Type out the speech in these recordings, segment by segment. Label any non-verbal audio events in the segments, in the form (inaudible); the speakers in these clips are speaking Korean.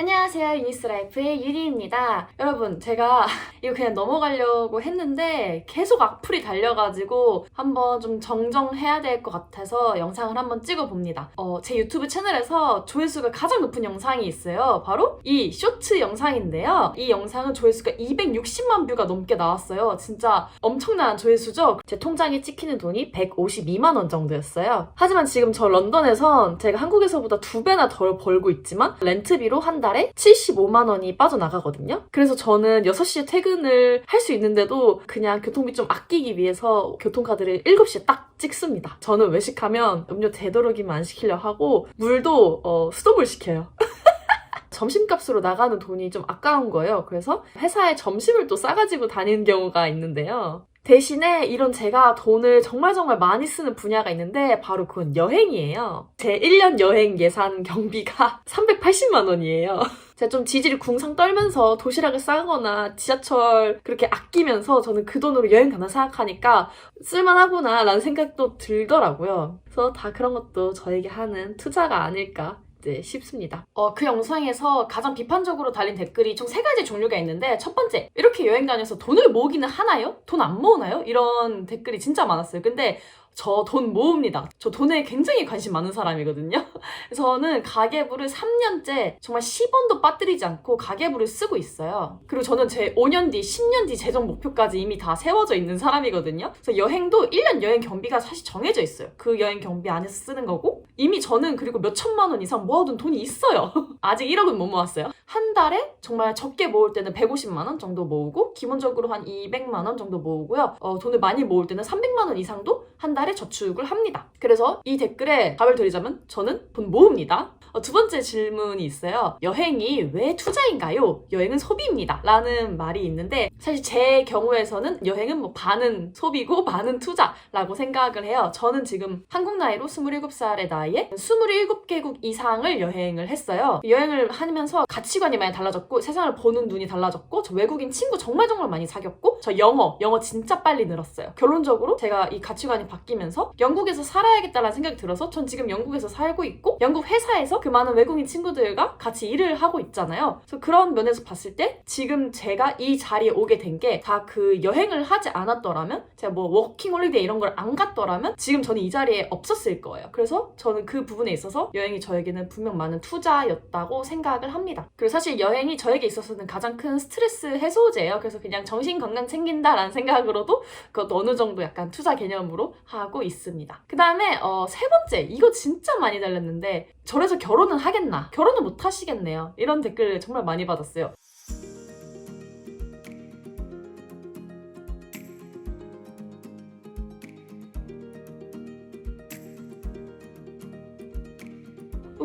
안녕 하세요. 유니스라이프의 유리입니다. 여러분, 제가 (laughs) 이거 그냥 넘어가려고 했는데 계속 악플이 달려가지고 한번 좀 정정해야 될 것 같아서 영상을 한번 찍어봅니다. 어, 제 유튜브 채널에서 조회수가 가장 높은 영상이 있어요. 바로 이 쇼츠 영상인데요. 이 영상은 조회수가 260만 뷰가 넘게 나왔어요. 진짜 엄청난 조회수죠? 제 통장에 찍히는 돈이 152만 원 정도였어요. 하지만 지금 저 런던에선 제가 한국에서보다 두 배나 덜 벌고 있지만 렌트비로 한 달에 75만 원이 빠져나가거든요. 그래서 저는 6시에 퇴근을 할 수 있는데도 그냥 교통비 좀 아끼기 위해서 교통카드를 7시에 딱 찍습니다. 저는 외식하면 음료 되도록이면 안 시키려 하고 물도 어, 수돗물 시켜요. (laughs) 점심값으로 나가는 돈이 좀 아까운 거예요. 그래서 회사에 점심을 또 싸가지고 다니는 경우가 있는데요. 대신에 이런 제가 돈을 정말 정말 많이 쓰는 분야가 있는데 바로 그건 여행이에요. 제 1년 여행 예산 경비가 (laughs) 380만 원이에요. (laughs) 제가 좀 지질이 궁상 떨면서 도시락을 싸거나 지하철 그렇게 아끼면서 저는 그 돈으로 여행 가나 생각하니까 쓸만하구나 라는 생각도 들더라고요. 그래서 다 그런 것도 저에게 하는 투자가 아닐까 네, 싶습니다. 어, 그 영상에서 가장 비판적으로 달린 댓글이 총 세 가지 종류가 있는데 첫 번째, 이렇게 여행 다녀서 돈을 모으기는 하나요? 돈 안 모으나요? 이런 댓글이 진짜 많았어요. 근데 저 돈 모읍니다. 저 돈에 굉장히 관심 많은 사람이거든요. (laughs) 저는 가계부를 3년째 정말 10원도 빠뜨리지 않고 가계부를 쓰고 있어요. 그리고 저는 제 5년 뒤, 10년 뒤 재정 목표까지 이미 다 세워져 있는 사람이거든요. 그래서 여행도 1년 여행 경비가 사실 정해져 있어요. 그 여행 경비 안에서 쓰는 거고 이미 저는 그리고 몇 천만 원 이상 모아둔 돈이 있어요. (laughs) 아직 1억은 못 모았어요. 한 달에 정말 적게 모을 때는 150만 원 정도 모으고 기본적으로 한 200만 원 정도 모으고요. 어, 돈을 많이 모을 때는 300만 원 이상도 한 달에 저축을 합니다. 그래서 이 댓글에 답을 드리자면 저는 돈 모읍니다. 어, 두 번째 질문이 있어요. 여행이 왜 투자인가요? 여행은 소비입니다. 라는 말이 있는데 사실 제 경우에서는 여행은 뭐 반은 소비고 반은 투자라고 생각을 해요. 저는 지금 한국 나이로 27살의 나이에 27개국 이상을 여행을 했어요. 여행을 하면서 가치관이 많이 달라졌고 세상을 보는 눈이 달라졌고 저 외국인 친구 정말 정말 많이 사귀었고 저 영어, 영어 진짜 빨리 늘었어요. 결론적으로 제가 이 가치관이 바뀌면서 영국에서 살아야겠다라는 생각이 들어서 전 지금 영국에서 살고 있고 영국 회사에서 그 많은 외국인 친구들과 같이 일을 하고 있잖아요. 그래서 그런 면에서 봤을 때 지금 제가 이 자리에 오게 된 게 다 그 여행을 하지 않았더라면 제가 뭐 워킹 홀리데이 이런 걸 안 갔더라면 지금 저는 이 자리에 없었을 거예요. 그래서 저는 그 부분에 있어서 여행이 저에게는 분명 많은 투자였다고 생각을 합니다. 그리고 사실 여행이 저에게 있어서는 가장 큰 스트레스 해소제예요. 그래서 그냥 정신 건강 챙긴다라는 생각으로도 그것도 어느 정도 약간 투자 개념으로 하고 있습니다. 그 다음에 어, 세 번째 이거 진짜 많이 달렸는데 저래서 결혼은 하겠나? 결혼은 못 하시겠네요. 이런 댓글을 정말 많이 받았어요.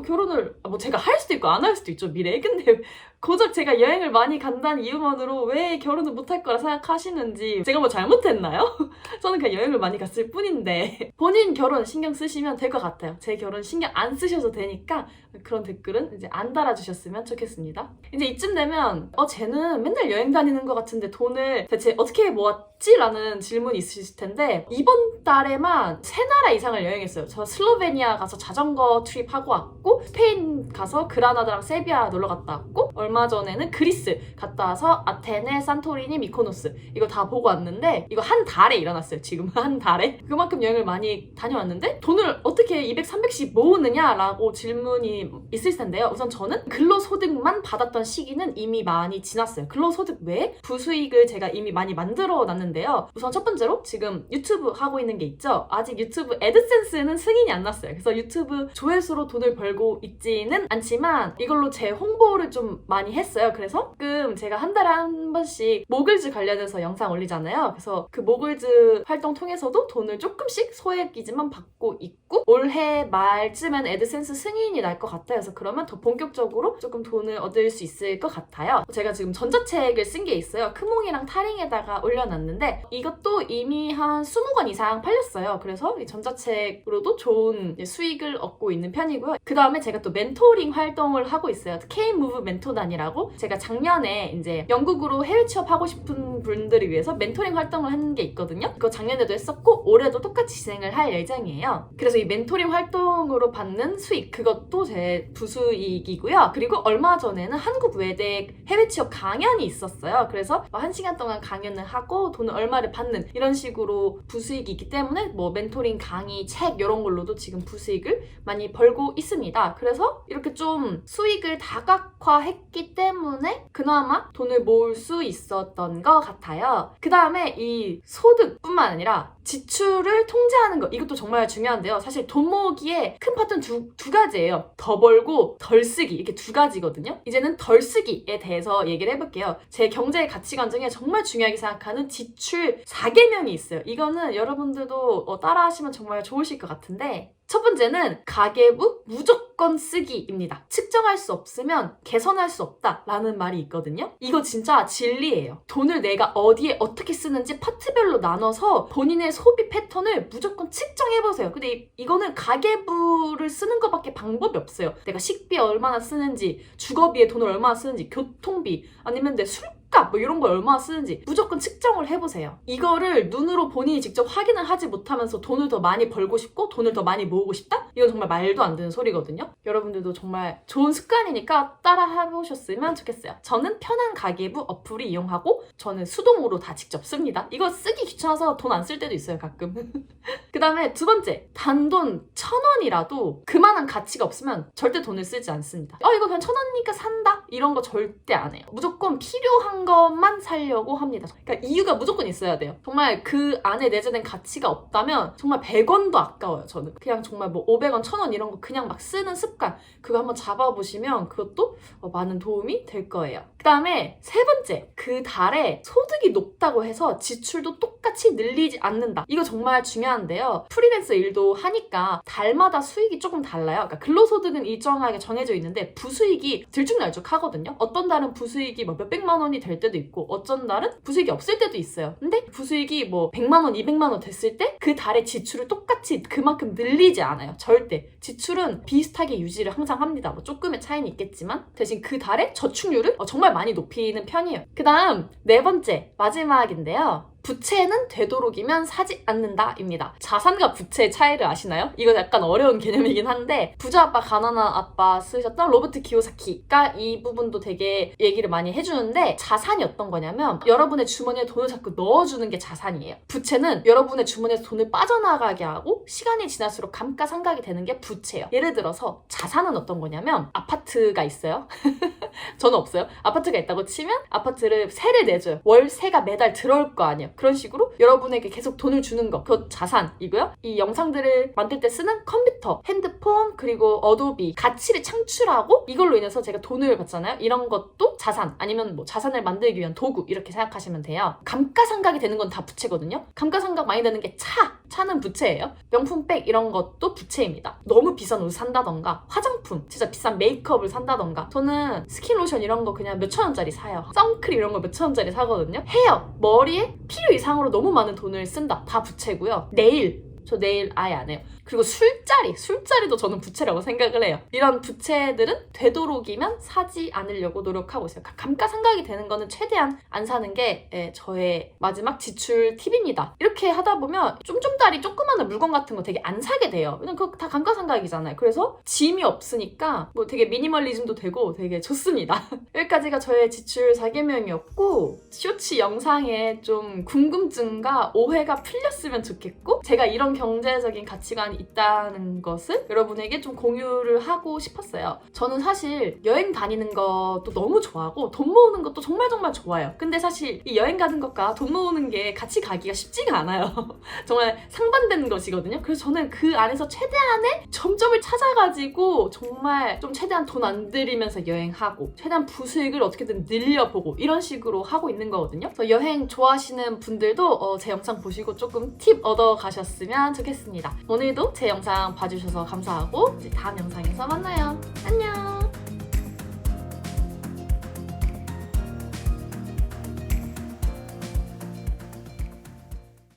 결혼을 아, 뭐 제가 할 수도 있고 안 할 수도 있죠 미래에 (laughs) 근데 고작 제가 여행을 많이 간다는 이유만으로 왜 결혼을 못할 거라 생각하시는지 제가 뭐 잘못했나요? (laughs) 저는 그냥 여행을 많이 갔을 뿐인데. 본인 결혼 신경 쓰시면 될 것 같아요. 제 결혼 신경 안 쓰셔도 되니까 그런 댓글은 이제 안 달아주셨으면 좋겠습니다. 이제 이쯤 되면 어 쟤는 맨날 여행 다니는 것 같은데 돈을 대체 어떻게 모았지? 라는 질문이 있으실 텐데 이번 달에만 세 나라 이상을 여행했어요. 저 슬로베니아 가서 자전거 트립 하고 왔고 스페인 가서 그라나다랑 세비야 놀러 갔다 왔고 얼마 전에는 그리스 갔다 와서 아테네, 산토리니, 미코노스 이거 다 보고 왔는데 이거 한 달에 일어났어요 지금. (laughs) 한 달에. 그만큼 여행을 많이 다녀왔는데 돈을 어떻게 200, 300씩 모으느냐라고 질문이 있을 텐데요 우선 저는 근로소득만 받았던 시기는 이미 많이 지났어요 근로소득 외에 부수익을 제가 이미 많이 만들어 놨는데요 우선 첫 번째로 지금 유튜브 하고 있는 게 있죠 아직 유튜브 애드센스는 승인이 안 났어요 그래서 유튜브 조회수로 돈을 벌고 있지는 않지만 이걸로 제 홍보를 좀 많이 했어요. 그래서 가끔 제가 한 달에 한 번씩 모글즈 관련해서 영상 올리잖아요. 그래서 그 모글즈 활동 통해서도 돈을 조금씩 소액이지만 받고 있고 올해 말쯤엔 애드센스 승인이 날 것 같아요. 그래서 그러면 더 본격적으로 조금 돈을 얻을 수 있을 것 같아요. 제가 지금 전자책을 쓴 게 있어요. 크몽이랑 타링에다가 올려놨는데 이것도 이미 한 20권 이상 팔렸어요. 그래서 이 전자책으로도 좋은 수익을 얻고 있는 편이고요. 그 다음에 제가 또 멘토링 활동을 하고 있어요. K-무브 멘토단이라고 제가 작년에 이제 영국으로 해외 취업하고 싶은 분들을 위해서 멘토링 활동을 한 게 있거든요. 그거 작년에도 했었고 올해도 똑같이 진행을 할 예정이에요. 그래서 이 멘토링 활동으로 받는 수익 그것도 제제 부수익이고요. 그리고 얼마 전에는 한국 외대 해외 취업 강연이 있었어요. 그래서 뭐한 시간 동안 강연을 하고 돈을 얼마를 받는 이런 식으로 부수익이 있기 때문에 뭐 멘토링 강의, 책 이런 걸로도 지금 부수익을 많이 벌고 있습니다. 그래서 이렇게 좀 수익을 다각화했기 때문에 그나마 돈을 모을 수 있었던 것 같아요. 그 다음에 이 소득뿐만 아니라 지출을 통제하는 것 이것도 정말 중요한데요. 사실 돈 모으기에 큰 파트는 두, 두 가지예요. 더 벌고 덜 쓰기 이렇게 두 가지거든요. 이제는 덜 쓰기에 대해서 얘기를 해볼게요. 제 경제 가치관 중에 정말 중요하게 생각하는 지출 4개명이 있어요. 이거는 여러분들도 어, 따라하시면 정말 좋으실 것 같은데 첫 번째는 가계부 무조건 쓰기입니다. 측정할 수 없으면 개선할 수 없다라는 말이 있거든요. 이거 진짜 진리예요. 돈을 내가 어디에 어떻게 쓰는지 파트별로 나눠서 본인의 소비 패턴을 무조건 측정해보세요. 근데 이, 이거는 가계부를 쓰는 것밖에 방법이 없어요. 내가 식비에 얼마나 쓰는지, 주거비에 돈을 얼마나 쓰는지, 교통비, 아니면 내 술값 뭐 이런 거 얼마나 쓰는지 무조건 측정을 해보세요. 이거를 눈으로 본인이 직접 확인을 하지 못하면서 돈을 더 많이 벌고 싶고 돈을 더 많이 모으고 싶다? 이건 정말 말도 안 되는 소리거든요. 여러분들도 정말 좋은 습관이니까 따라 해보셨으면 좋겠어요. 저는 편한 가계부 어플을 이용하고 저는 수동으로 다 직접 씁니다. 이거 쓰기 귀찮아서 돈 안 쓸 때도 있어요, 가끔. (laughs) 그 다음에 두 번째, 단돈 천 원이라도 그만한 가치가 없으면 절대 돈을 쓰지 않습니다. 어, 이거 그냥 천 원이니까 산다? 이런 거 절대 안 해요. 무조건 필요한 것만 사려고 합니다. 그러니까 이유가 무조건 있어야 돼요. 정말 그 안에 내재된 가치가 없다면 정말 100원도 아까워요, 저는. 그냥 정말 뭐 500원, 1000원 이런 거 그냥 막 쓰는 습관, 그거 한번 잡아보시면 그것도 어, 많은 도움이 될 거예요. 그 다음에 세 번째, 그 달에 소득이 높다고 해서 지출도 똑같이 늘리지 않는다. 이거 정말 중요한데요. 프리랜서 일도 하니까 달마다 수익이 조금 달라요. 그러니까 근로소득은 일정하게 정해져 있는데 부수익이 들쭉날쭉하거든요. 어떤 달은 부수익이 뭐 몇백만 원이 될 때도 있고 어쩐 달은 부수익이 없을 때도 있어요. 근데 부수익이 뭐 100만 원, 200만 원 됐을 때 그 달의 지출을 똑같이 그만큼 늘리지 않아요. 절대. 지출은 비슷하게 유지를 항상 합니다. 뭐 조금의 차이는 있겠지만 대신 그 달의 저축률을 어, 정말 많이 높이는 편이에요. 그 다음 네 번째 마지막인데요. 부채는 되도록이면 사지 않는다입니다. 자산과 부채의 차이를 아시나요? 이거 약간 어려운 개념이긴 한데 부자 아빠 가난한 아빠 쓰셨던 로버트 키오사키가 이 부분도 되게 얘기를 많이 해주는데 자산이 어떤 거냐면 여러분의 주머니에 돈을 자꾸 넣어주는 게 자산이에요. 부채는 여러분의 주머니에서 돈을 빠져나가게 하고 시간이 지날수록 감가상각이 되는 게 부채예요. 예를 들어서 자산은 어떤 거냐면 아파트가 있어요. (laughs) 저는 없어요. 아파트가 있다고 치면 아파트를 세를 내줘요. 월세가 매달 들어올 거 아니에요. 그런 식으로 여러분에게 계속 돈을 주는 거. 그것 자산이고요. 이 영상들을 만들 때 쓰는 컴퓨터, 핸드폰, 그리고 어도비, 가치를 창출하고 이걸로 인해서 제가 돈을 받잖아요. 이런 것도 자산, 아니면 뭐 자산을 만들기 위한 도구, 이렇게 생각하시면 돼요. 감가상각이 되는 건 다 부채거든요. 감가상각 많이 되는 게 차! 차는 부채예요. 명품백 이런 것도 부채입니다. 너무 비싼 옷 산다던가 화장품, 진짜 비싼 메이크업을 산다던가 저는 스킨로션 이런 거 그냥 몇천 원짜리 사요. 선크림 이런 거 몇천 원짜리 사거든요. 헤어, 머리에 필요 이상으로 너무 많은 돈을 쓴다. 다 부채고요. 네일, 저 내일 아예 안 해요. 그리고 술자리, 술자리도 저는 부채라고 생각을 해요. 이런 부채들은 되도록이면 사지 않으려고 노력하고 있어요. 감가상각이 되는 거는 최대한 안 사는 게 예, 저의 마지막 지출 팁입니다. 이렇게 하다 보면 쫌쫌다리 조그마한 물건 같은 거 되게 안 사게 돼요. 왜냐면 그거 다 감가상각이잖아요. 그래서 짐이 없으니까 뭐 되게 미니멀리즘도 되고 되게 좋습니다. (laughs) 여기까지가 저의 지출 4개명이었고 쇼츠 영상에 좀 궁금증과 오해가 풀렸으면 좋겠고 제가 이런 경제적인 가치관 이 있다는 것을 여러분에게 좀 공유를 하고 싶었어요. 저는 사실 여행 다니는 것도 너무 좋아하고 돈 모으는 것도 정말 정말 좋아요. 근데 사실 이 여행 가는 것과 돈 모으는 게 같이 가기가 쉽지가 않아요. (laughs) 정말 상반되는 것이거든요. 그래서 저는 그 안에서 최대한의 점점을 찾아가지고 정말 좀 최대한 돈 안 들이면서 여행하고 최대한 부수익을 어떻게든 늘려보고 이런 식으로 하고 있는 거거든요. 그래서 여행 좋아하시는 분들도 어, 제 영상 보시고 조금 팁 얻어 가셨으면 좋겠습니다. 오늘도 제 영상 봐주셔서 감사하고 이제 다음 영상에서 만나요. 안녕!